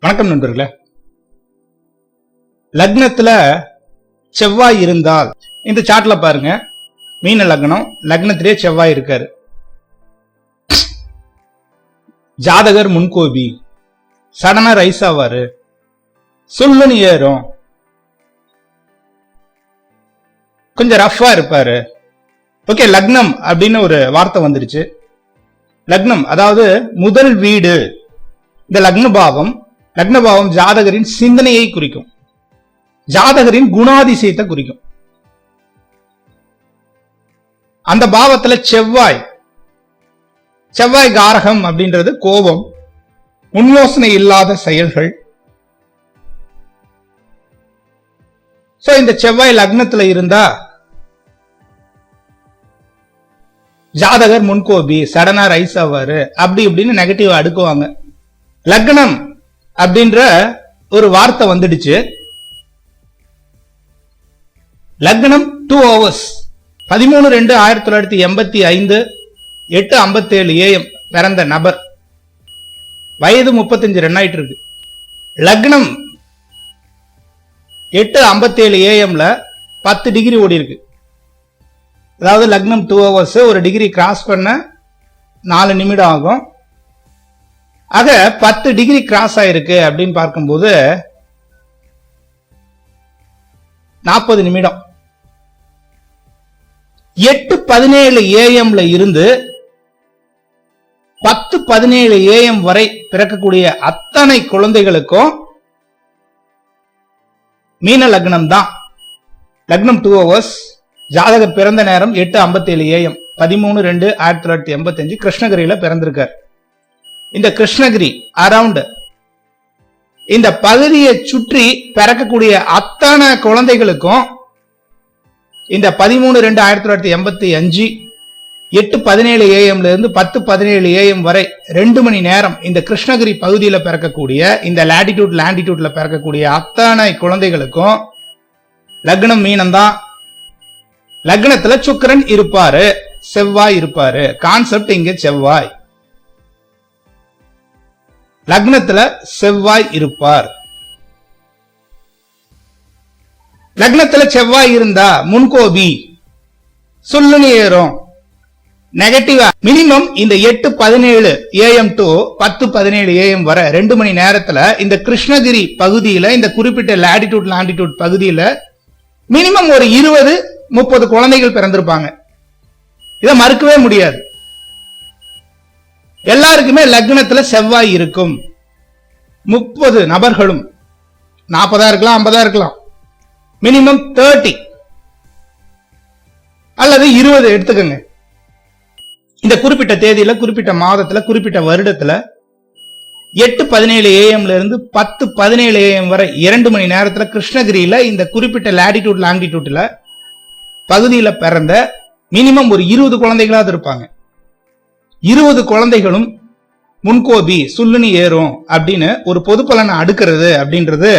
வணக்கம் நண்பர்களே. லக்னத்துல செவ்வாய் இருந்தால் இந்த சார்ட்ல பாருங்க. மீன லக்னம் லக்னத்திலே செவ்வாய் இருக்காரு. ஜாதகர் முன்கோபி. சடனா ரைஸ் ஆவாரு. சொல்லுன்னு ஏறும். கொஞ்சம் ரஃபா இருப்பாரு. ஓகே லக்னம் அப்படின்னு ஒரு வார்த்தை வந்துருச்சு. லக்னம் அதாவது முதல் வீடு. இந்த லக்ன பாவம் லக்னபாவம் ஜாதகரின் சிந்தனையை குறிக்கும். ஜாதகரின் குணாதிசயத்தை குறிக்கும். அந்த பாவத்துல செவ்வாய் செவ்வாய் காரகம் அப்படின்றது கோபம் முன்யோசனை இல்லாத செயல்கள். சோ இந்த செவ்வாய் லக்னத்துல இருந்தா ஜாதகர் முன்கோபி சடனா ரைஸ் ஆவாரு அப்படி இப்படின்னு நெகட்டிவ் அடுக்குவாங்க. லக்னம் அப்படின்ற ஒரு வார்த்தை வந்துடுச்சு. லக்னம் டூ ஹவர்ஸ் பதிமூணு ரெண்டு ஆயிரத்தி தொள்ளாயிரத்தி எண்பத்தி ஐந்து எட்டு ஐம்பத்தேழு ஏஎம் பிறந்த நபர். வயது முப்பத்தஞ்சு ரன் ஆயிட்டு இருக்கு. லக்னம் எட்டு ஐம்பத்தேழு ஏஎம்ல பத்து டிகிரி ஓடி இருக்கு. அதாவது லக்னம் டூ ஹவர்ஸ் ஒரு டிகிரி கிராஸ் பண்ண நாலு நிமிடம் ஆகும். ஆக பத்து டிகிரி கிராஸ் ஆயிருக்கு அப்படின்னு பார்க்கும்போது நாற்பது நிமிடம். எட்டு பதினேழு ஏஎம்ல இருந்து பத்து பதினேழு ஏஎம் வரை பிறக்கக்கூடிய அத்தனை குழந்தைகளுக்கும் மீன லக்னம் தான். லக்னம் டூ ஹவர்ஸ் ஜாதக பிறந்த நேரம் எட்டு ஐம்பத்தேழு ஏஎம் பதிமூணு ரெண்டு ஆயிரத்தி தொள்ளாயிரத்தி எண்பத்தி அஞ்சு கிருஷ்ணகிரியில பிறந்திருக்கார். இந்த கிருஷ்ணகிரி அரவுண்ட் இந்த பகுதியை சுற்றி பிறக்கக்கூடிய அத்தனை குழந்தைகளுக்கும் இந்த பதிமூணு ரெண்டு ஆயிரத்தி தொள்ளாயிரத்தி எண்பத்தி அஞ்சு எட்டு பதினேழு ஏஎம்ல இருந்து பத்து பதினேழு ஏஎம் வரை ரெண்டு மணி நேரம் இந்த கிருஷ்ணகிரி பகுதியில் பிறக்கக்கூடிய இந்த லாட்டிடியூட் லாண்டிடியூட்ல பிறக்கக்கூடிய அத்தனை குழந்தைகளுக்கும் லக்னம் மீனம் தான் லக்னத்துல சுக்கரன் இருப்பாரு செவ்வாய் இருப்பாரு. கான்செப்ட் இங்க செவ்வாய். லக்னத்துல செவ்வாய் இருப்பார். லக்னத்துல செவ்வாய் இருந்தா முன்கோபி. சொல்லுன்னு ஏறும் நெகட்டிவா மினிமம் இந்த எட்டு பதினேழு ஏஎம் டு பத்து பதினேழு ஏஎம் வர ரெண்டு மணி நேரத்துல இந்த கிருஷ்ணகிரி பகுதியில இந்த குறிப்பிட்ட லாட்டிடியூட் லாண்டிடியூட் பகுதியில மினிமம் ஒரு இருபது முப்பது குழந்தைகள் பிறந்திருப்பாங்க. இதை மறுக்கவே முடியாது. எல்லாருக்குமே லக்னத்துல செவ்வாய் இருக்கும். முப்பது நபர்களும் நாற்பதா இருக்கலாம் ஐம்பதா இருக்கலாம். மினிமம் தேர்ட்டி அல்லது இருபது எடுத்துக்கோங்க. இந்த குறிப்பிட்ட தேதியில குறிப்பிட்ட மாதத்துல குறிப்பிட்ட வருடத்துல எட்டு பதினேழு ஏஎம்ல இருந்து பத்து பதினேழு ஏஎம் வரை இரண்டு மணி நேரத்துல கிருஷ்ணகிரியில இந்த குறிப்பிட்ட லாட்டிடியூட் லாங்கிடியூட்ல பகுதியில பிறந்த மினிமம் ஒரு இருபது குழந்தைகளாவது இருப்பாங்க. இருபது குழந்தைகளும் முன்கோபி சுல்லுனி ஏறும் அப்படின்னு ஒரு பொது பலனை அடுக்கிறது அப்படின்றது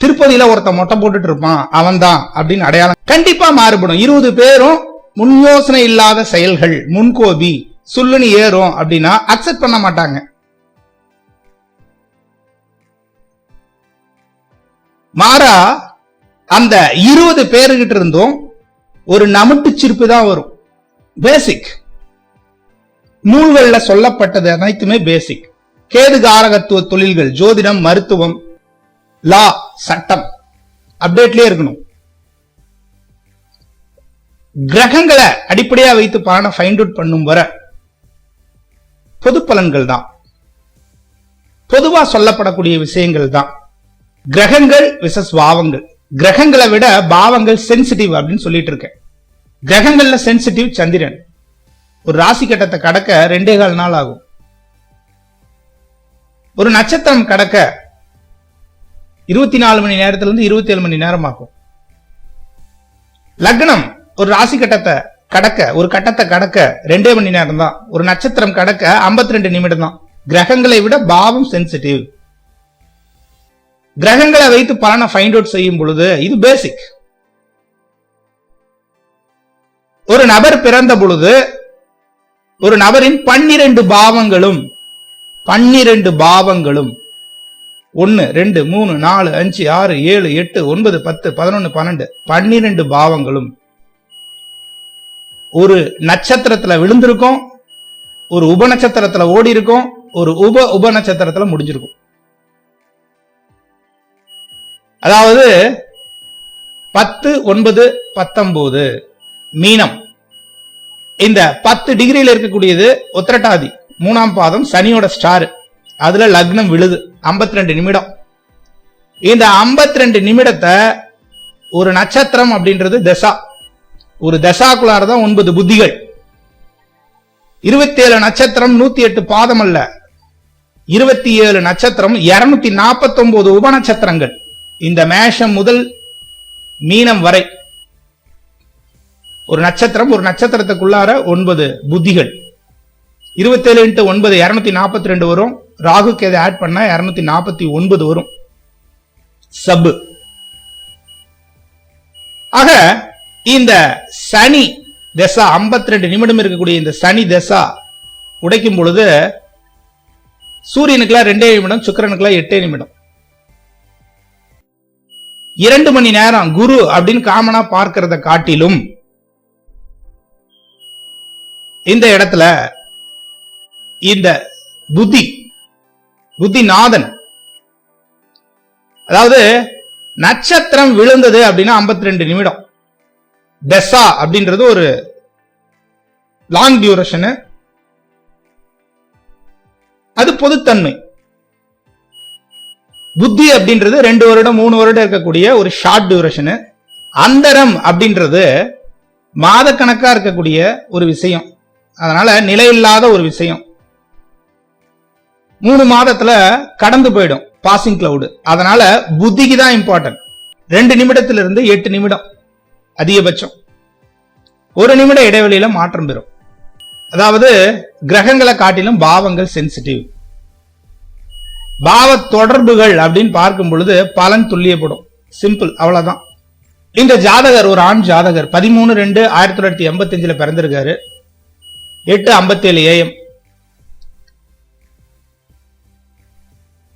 திருப்பதியில ஒருத்தன் மொட்டை போட்டுட்டு இருப்பான் அவன் தான் அப்படின்னு அடையாளம். கண்டிப்பா மாறுபடும். இருபது பேரும் முன் யோசனை இல்லாத செயல்கள் முன்கோபி சுல்லுனி ஏறும் அப்படின்னா அக்செப்ட் பண்ண மாட்டாங்க. மாறா அந்த இருபது பேருகிட்ட இருந்தும் ஒரு நமட்டு சிரிப்பு தான் வரும். பேசிக் நூல்கள்ல சொல்லப்பட்டது அனைத்துமே பேசிக் கேது காரகத்துவ தொழில்கள் ஜோதிடம் மருத்துவம் லா சட்டம். அப்டேட்லயே இருக்கணும். கிரகங்களை அடிப்படையா வைத்து பலனை ஃபைண்ட் அவுட் பண்ணும் வர பொது பலன்கள் தான். பொதுவா சொல்லப்படக்கூடிய விஷயங்கள் தான். கிரகங்கள் விசஸ் பாவங்கள். கிரகங்களை விட பாவங்கள் சென்சிட்டிவ் அப்படின்னு சொல்லிட்டு இருக்கேன். கிரகங்கள்ல சென்சிட்டிவ் சந்திரன். ஒரு ராசி கட்டத்தை கடக்க ரெண்டே கால் நாள் ஆகும். ஒரு நட்சத்திரம் கடக்க இருபத்தி நாலு மணி நேரத்துல இருந்து இருபத்தி ஏழு மணி நேரம் ஆகும். லக்னம் ஒரு ராசி கட்டத்தை கடக்க ஒரு கட்டத்தை கடக்க ரெண்டே மணி நேரம் தான். ஒரு நட்சத்திரம் கடக்க 52 ரெண்டு நிமிடம் தான். கிரகங்களை விட பாவம் சென்சிட்டிவ் கிரகங்களை வைத்து பலனை ஃபைண்ட் அவுட் செய்யும் பொழுது இது பேசிக் ஒரு நபர் பிறந்த பொழுது ஒரு நபரின் பன்னிரண்டு பாவங்களும் பன்னிரண்டு பாவங்களும். ஒன்னு ரெண்டு மூணு நாலு அஞ்சு ஆறு ஏழு எட்டு ஒன்பது பத்து பதினொன்னு பன்னெண்டு பன்னிரண்டு பாவங்களும். ஒரு நட்சத்திரத்துல விழுந்திருக்கும் ஒரு உப நட்சத்திரத்துல ஓடி இருக்கும் ஒரு உப உப நட்சத்திரத்துல முடிஞ்சிருக்கும். அதாவது பத்து ஒன்பது பத்தொன்பது மீனம். இந்த பத்து டிகிரியில் இருக்கக்கூடியது உத்திரட்டாதி. மூணாம் பாதம் சனியோட ஸ்டார் அதுல லக்னம் விழுது. 52 ரெண்டு நிமிடம். இந்த 52 ரெண்டு நிமிடத்தை ஒரு நட்சத்திரம் அப்படின்றது தசா. ஒரு தசாக்குள்ளார தான் ஒன்பது புத்திகள். இருபத்தி ஏழு நட்சத்திரம் நூத்தி எட்டு பாதம் அல்ல. இருபத்தி ஏழு நட்சத்திரம் இருநூத்தி நாற்பத்தி ஒன்பது உப நட்சத்திரங்கள் இந்த மேஷம் முதல் மீனம் வரை. ஒரு நட்சத்திரம் ஒரு நட்சத்திரத்துக்குள்ளார ஒன்பது புத்திகள். இருபத்தேழு இன்ட்டு ஒன்பது இரநூத்தி நாற்பத்தி ரெண்டு வரும். ராகுக்கு எதை ஆட் பண்ணா இரநூத்தி நாற்பத்தி ஒன்பது வரும். சப்பு ஆக இந்த சனி தசா 52 ரெண்டு நிமிடம் இருக்கக்கூடிய இந்த சனி தசா உடைக்கும் பொழுது சூரியனுக்குலாம் ரெண்டே நிமிடம் சுக்கரனுக்குலாம் எட்டே நிமிடம். இரண்டு மணி நேரம் குரு அப்படின்னு காமனா பார்க்கிறத காட்டிலும் இந்த இடத்துல இந்த புத்தி புத்திநாதன் அதாவது நட்சத்திரம் விழுந்தது அப்படின்னா 52 ரெண்டு நிமிடம். டெசா அப்படின்றது ஒரு லாங் டியூரேஷனு அது பொதுத்தன்மை. புத்தி அப்படின்றது ரெண்டு வருடம் மூணு வருடம் இருக்கக்கூடிய ஒரு ஷார்ட் டியூரேஷனு அந்தரம் அப்படின்றது மாதக்கணக்கா இருக்கக்கூடிய ஒரு விஷயம். அதனால நிலையில்லாத ஒரு விஷயம். மூணு மாதத்துல கடந்து போயிடும் பாசிங் கிளவுடு அதனால புத்திக்கு தான் இம்பார்ட்டன்ட் ரெண்டு நிமிடத்திலிருந்து எட்டு நிமிடம் அதிகபட்சம். ஒரு நிமிட இடைவெளியில மாற்றம் பெறும். அதாவது கிரகங்களை காட்டிலும் பாவங்கள் சென்சிட்டிவ் பாவ தொடர்புகள் அப்படின்னு பார்க்கும் பொழுது பலன் துல்லியப்படும். சிம்பிள் அவ்வளவுதான். இந்த ஜாதகர் ஒரு ஆண் ஜாதகர் பதிமூணு ரெண்டு ஆயிரத்தி தொள்ளாயிரத்தி எண்பத்தி அஞ்சுல பிறந்திருக்காரு. எட்டு ஐம்பத்தேழு ஏஎம்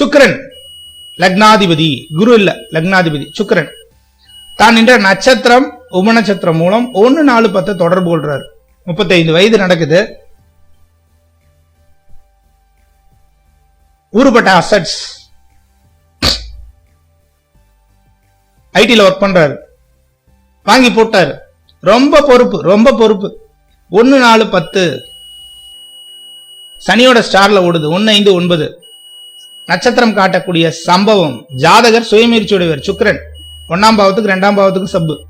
சுக்கரன் லக்னாதிபதி. குரு இல்ல லக்னாதிபதி. சுக்கிரன். தான் என்ற நட்சத்திரம் உம நட்சத்திரம் மூலம் ஒன்னு நாலு பத்து தொடர்பு கொள்றாரு. முப்பத்தைந்து வயது நடக்குது. ஊறுபட்ட அசட்ஸ் ஐடியில் ஒர்க் பண்றாரு. வாங்கி போட்டாரு. ரொம்ப பொறுப்பு ரொம்ப பொறுப்பு. ஒன்னு நாலு பத்து. சனியோட ஸ்டார்ல ஓடுது. ஒன்னு ஐந்து ஒன்பது. நட்சத்திரம் காட்டக்கூடிய சம்பவம். ஜாதகர் சுயமுயற்சியுடையவர் சுக்ரன் ஒன்னாம் பாவத்துக்கு ரெண்டாம் பாவத்துக்கு சப்பு.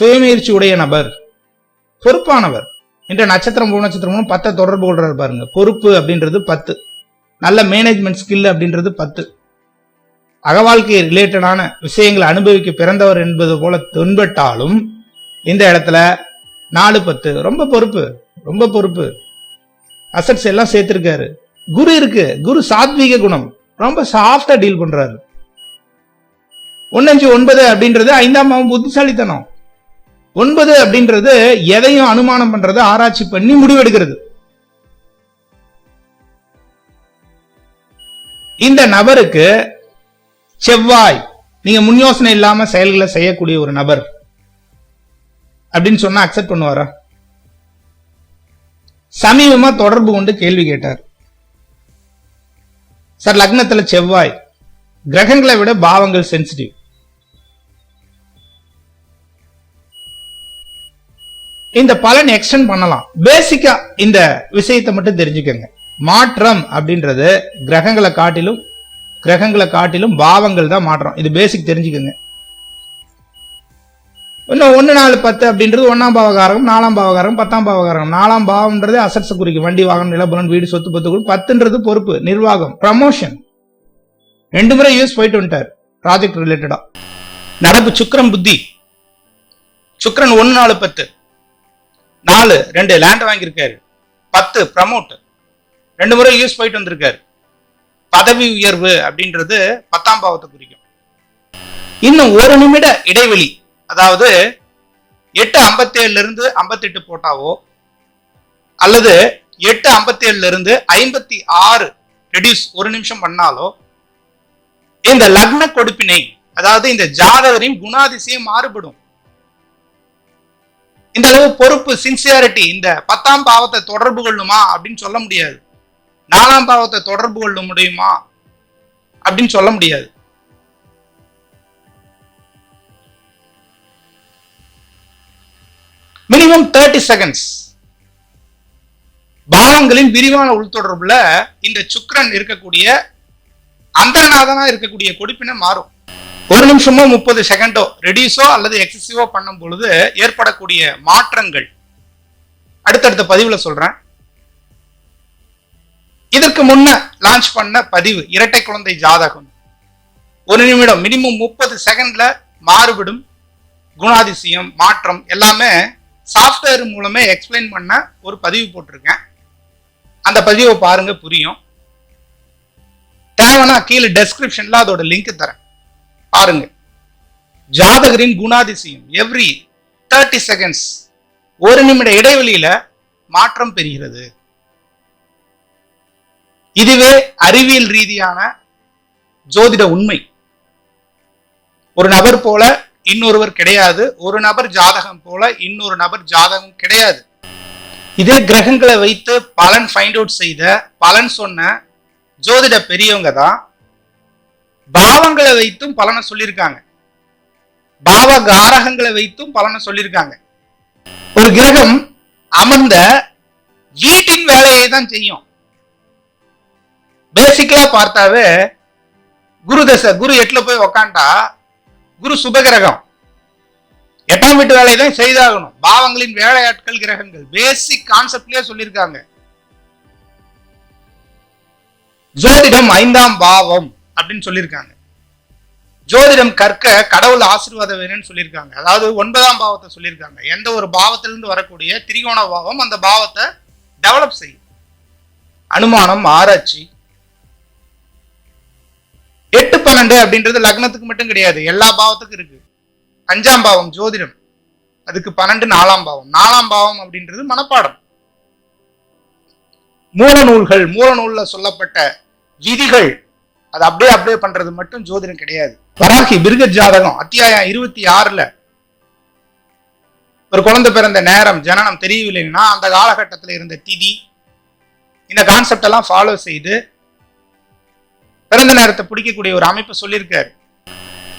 சுயமுயற்சி உடைய நபர் பொறுப்பானவர். என்ற நட்சத்திரம் மூணு நட்சத்திரம் பத்தை தொடர்பு கொள்றாரு பாருங்க. பொறுப்பு அப்படின்றது பத்து. நல்ல மேனேஜ்மெண்ட் ஸ்கில் அப்படின்றது பத்து. அகவாழ்க்கை ரிலேட்டடான விஷயங்களை அனுபவிக்க பிறந்தவர் என்பது போல தென்பட்டாலும் இந்த இடத்துல நாலு பத்து ரொம்ப பொறுப்பு ரொம்ப பொறுப்பு. அசட்ஸ் எல்லாம் சேர்த்திருக்காரு. குரு இருக்கு. குரு சாத்வீக குணம். ரொம்ப சாஃப்டா டீல் பண்றாரு. ஒன்னஞ்சு ஒன்பது அப்படின்றது ஐந்தாம் பாவம் புத்திசாலித்தனம். ஒன்பது அப்படின்றது எதையும் அனுமானம் பண்றது ஆராய்ச்சி பண்ணி முடிவெடுக்கிறது. இந்த நபருக்கு செவ்வாய் நீங்க முன் யோசனை இல்லாம செயல்களை செய்யக்கூடிய ஒரு நபர். அப்படின்னு சொன்னா அக்செப்ட் பண்ணுவாரா? சமீபமா தொடர்பு கொண்டு கேள்வி கேட்டார். சார் லக்னத்துல செவ்வாய் கிரகங்களை விட பாவங்கள் சென்சிட்டிவ் இந்த பலன் எக்ஸ்டெண்ட் பண்ணலாம். பேசிக்கா இந்த விஷயத்தை மட்டும் தெரிஞ்சுக்கங்க. மாற்றம் அப்படின்றது கிரகங்களை காட்டிலும் கிரகங்களை காட்டிலும் பாவங்கள் தான் மாற்றம். இது பேசிக் தெரிஞ்சுக்கங்க. இன்னும் ஒன்று நாலு பத்து அப்படின்றது ஒன்றாம் பாவகாரகம் நாலாம் பாவகாரகம் பத்தாம் பாவகாரகம். நாலாம் பாவம்ன்றது அசட்ஸ் குறிக்கும். வண்டி வாகனம் நிலபுலன் வீடு சொத்து பத்து குழு பத்துன்றது பொறுப்பு நிர்வாகம் ப்ரமோஷன் ரெண்டு முறை யூஸ் போயிட்டு வந்துட்டார் ப்ராஜெக்ட் ரிலேட்டடா நடப்பு சுக்கரன் புத்தி. சுக்கரன் ஒன்னு நாலு பத்து. நாலு ரெண்டு லேண்ட் வாங்கியிருக்காரு. பத்து ப்ரமோட் ரெண்டு முறை யூஸ் போயிட்டு வந்திருக்காரு. பதவி உயர்வு அப்படின்றது பத்தாம் பாவத்தை குறிக்கும். இன்னும் ஒரு நிமிட இடைவெளி அதாவது எட்டு ஐம்பத்தேழுல இருந்து ஐம்பத்தெட்டு போட்டாவோ அல்லது எட்டு ஐம்பத்தேழுல இருந்து ஐம்பத்தி ஆறு ரெடியூஸ் ஒரு நிமிஷம் பண்ணாலோ இந்த லக்ன கொடுப்பினை அதாவது இந்த ஜாதகரின் குணாதிசயம் மாறுபடும். இந்த அளவு பொறுப்பு சின்சியாரிட்டி இந்த பத்தாம் பாவத்தை தொடர்பு கொள்ளுமா அப்படின்னு சொல்ல முடியாது. நாலாம் பாவத்தை தொடர்பு கொள்ள முடியுமா? அப்படின்னு சொல்ல முடியாது. மினிமம் தேர்ட்டி செகண்ட்ஸ் பாவங்களின் விரிவான உள்தொடர்புல இந்த சுக்கரன் இருக்கக்கூடிய அந்தரநாதனா இருக்கக்கூடிய கொடுப்பினை மாறும். ஒரு நிமிஷமோ முப்பது செகண்டோ ரெடியூஸோ அல்லது எக்ஸசிவோ பண்ணும் பொழுது ஏற்படக்கூடிய மாற்றங்கள். அடுத்தடுத்த பதிவுல சொல்றேன். இதற்கு முன்ன லான்ச் பண்ண பதிவு இரட்டை குழந்தை ஜாதகம். ஒரு நிமிடம் மினிமம் முப்பது செகண்ட்ல மாறுபடும் குணாதிசயம் மாற்றம் எல்லாமே சாஃப்ட்வேர் மூலமே எக்ஸ்பிளைன் பண்ண ஒரு பதிவு போட்டிருக்கேன். அந்த பதிவை பாருங்க புரியும். தேவைன்னா கீழே டெஸ்கிரிப்ஷன்ல அதோட லிங்க் தரேன். பாருங்க. ஜாதகரின் குணாதிசயம் எவ்ரி தேர்ட்டி செகண்ட்ஸ் ஒரு நிமிட இடைவெளியில மாற்றம் பெறுகிறது. இதுவே அறிவியல் ரீதியான ஜோதிட உண்மை. ஒரு நபர் போல இன்னொருவர் கிடையாது. ஒரு நபர் ஜாதகம் போல இன்னொரு நபர் ஜாதகம் கிடையாது. இதே கிரகங்களை வைத்து பலன் ஃபைண்ட் அவுட் செய்த பலன் சொன்ன ஜோதிட பெரியவங்க தான் பாவங்களை வைத்தும் பலனை சொல்லியிருக்காங்க. பாவ காரகங்களை வைத்தும் பலனை சொல்லியிருக்காங்க. ஒரு கிரகம் அமர்ந்த வீட்டின் வேலையை தான் செய்யும். பேசிக்கலா பார்த்தாவே குரு தசை குரு எட்டுல போய் உக்காண்டா குரு சுபகிரகம். எட்டாம் வீட்டு வேலையை தான் செய்தாகணும். பாவங்களின் வேலையாட்கள் கிரகங்கள். பேசிக் கான்செப்ட்லயே சொல்லியிருக்காங்க. ஜோதிடம் ஐந்தாம் பாவம் அப்படின்னு சொல்லியிருக்காங்க. ஜோதிடம் கற்க கடவுள் ஆசீர்வாதம் வேணும்னு சொல்லியிருக்காங்க. அதாவது ஒன்பதாம் பாவத்தை சொல்லியிருக்காங்க. எந்த ஒரு பாவத்திலிருந்து வரக்கூடிய திரிகோண பாவம் அந்த பாவத்தை டெவலப் செய்யும். அனுமானம் ஆராய்ச்சி எட்டு அப்படின்றது லக்னத்துக்கு மட்டும் கிடையாது. எல்லா பாவத்துக்கும் இருக்கு. அஞ்சாம் பாவம் ஜோதிடம். அதுக்கு பன்னெண்டு நாலாம் பாவம். நாலாம் பாவம் அப்படின்றது மனப்பாடம். மூல நூல்கள் மூல நூல்ல சொல்லப்பட்ட விதிகள் அது அப்படியே அப்படியே பண்றது மட்டும் ஜோதிடம் கிடையாது. வராகி மிருக ஜாதகம் அத்தியாயம் இருபத்தி ஆறுல. ஒரு குழந்தை பிறந்த நேரம் ஜனனம் தெரியவில்லைன்னா அந்த காலகட்டத்தில் இருந்த திதி இந்த கான்செப்ட் எல்லாம் ஃபாலோ செய்து பிறந்த நேரத்தை பிடிக்கக்கூடிய ஒரு அமைப்பை சொல்லியிருக்காரு.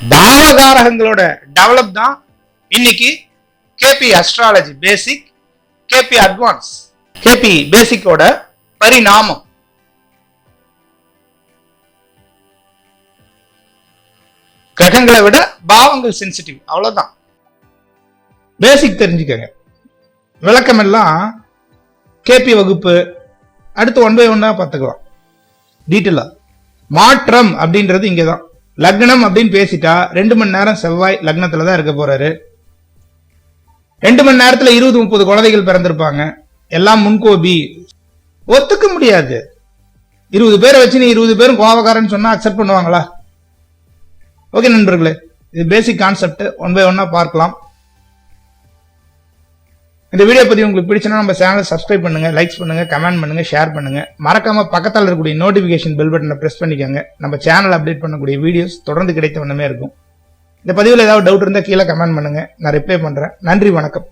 பாவகாரகங்களோட டெவலப் தான் இன்னைக்கு KP astrology basic KP advance KP பேசிக்கோட பரிணாமம். கிரகங்களை விட பாவங்கள் சென்சிட்டிவ் அவ்வளவுதான். பேசிக் தெரிஞ்சுக்கங்க. விளக்கம் எல்லாம் கேபி வகுப்பு அடுத்து ஒன் பை ஒன்னா பார்த்துக்கலாம். டீட்டெயிலா மாற்றம் அப்படின்றது இங்கதான். லக்னம் அப்படின்னு பேசிட்டா ரெண்டு மணி நேரம் செவ்வாய் லக்னத்துல தான் இருக்க போறாரு. ரெண்டு மணி நேரத்துல இருபது முப்பது குழந்தைகள் பிறந்திருப்பாங்க. எல்லாம் முன்கோபி. ஒத்துக்க முடியாது. இருபது பேரை வச்சு நீ இருபது பேரும் கோபக்காரன்னு சொன்னா அக்செப்ட் பண்ணுவாங்களா? ஓகே நண்பர்களே இது பேசிக் கான்செப்ட் ஒன் பை ஒன்னா பார்க்கலாம். இந்த வீடியோ பத்தி உங்களுக்கு பிடிச்சுன்னா நம்ம சேனலை சப்ஸ்கிரைப் பண்ணுங்க லைக்ஸ் பண்ணுங்க கமெண்ட் பண்ணுங்க ஷேர் பண்ணுங்க. மறக்காம பக்கத்தில் இருக்கக்கூடிய நோட்டிபிகேஷன் பெல் பட்டனை பிரஸ் பண்ணிக்கோங்க. நம்ம சேனல் அப்டேட் பண்ணக்கூடிய வீடியோஸ் தொடர்ந்து கிடைத்த வண்ணமே இருக்கும். இந்த பதிவில் ஏதாவது டவுட் இருந்தால் கீழே கமெண்ட் பண்ணுங்க. நான் ரிப்ளை பண்றேன். நன்றி வணக்கம்.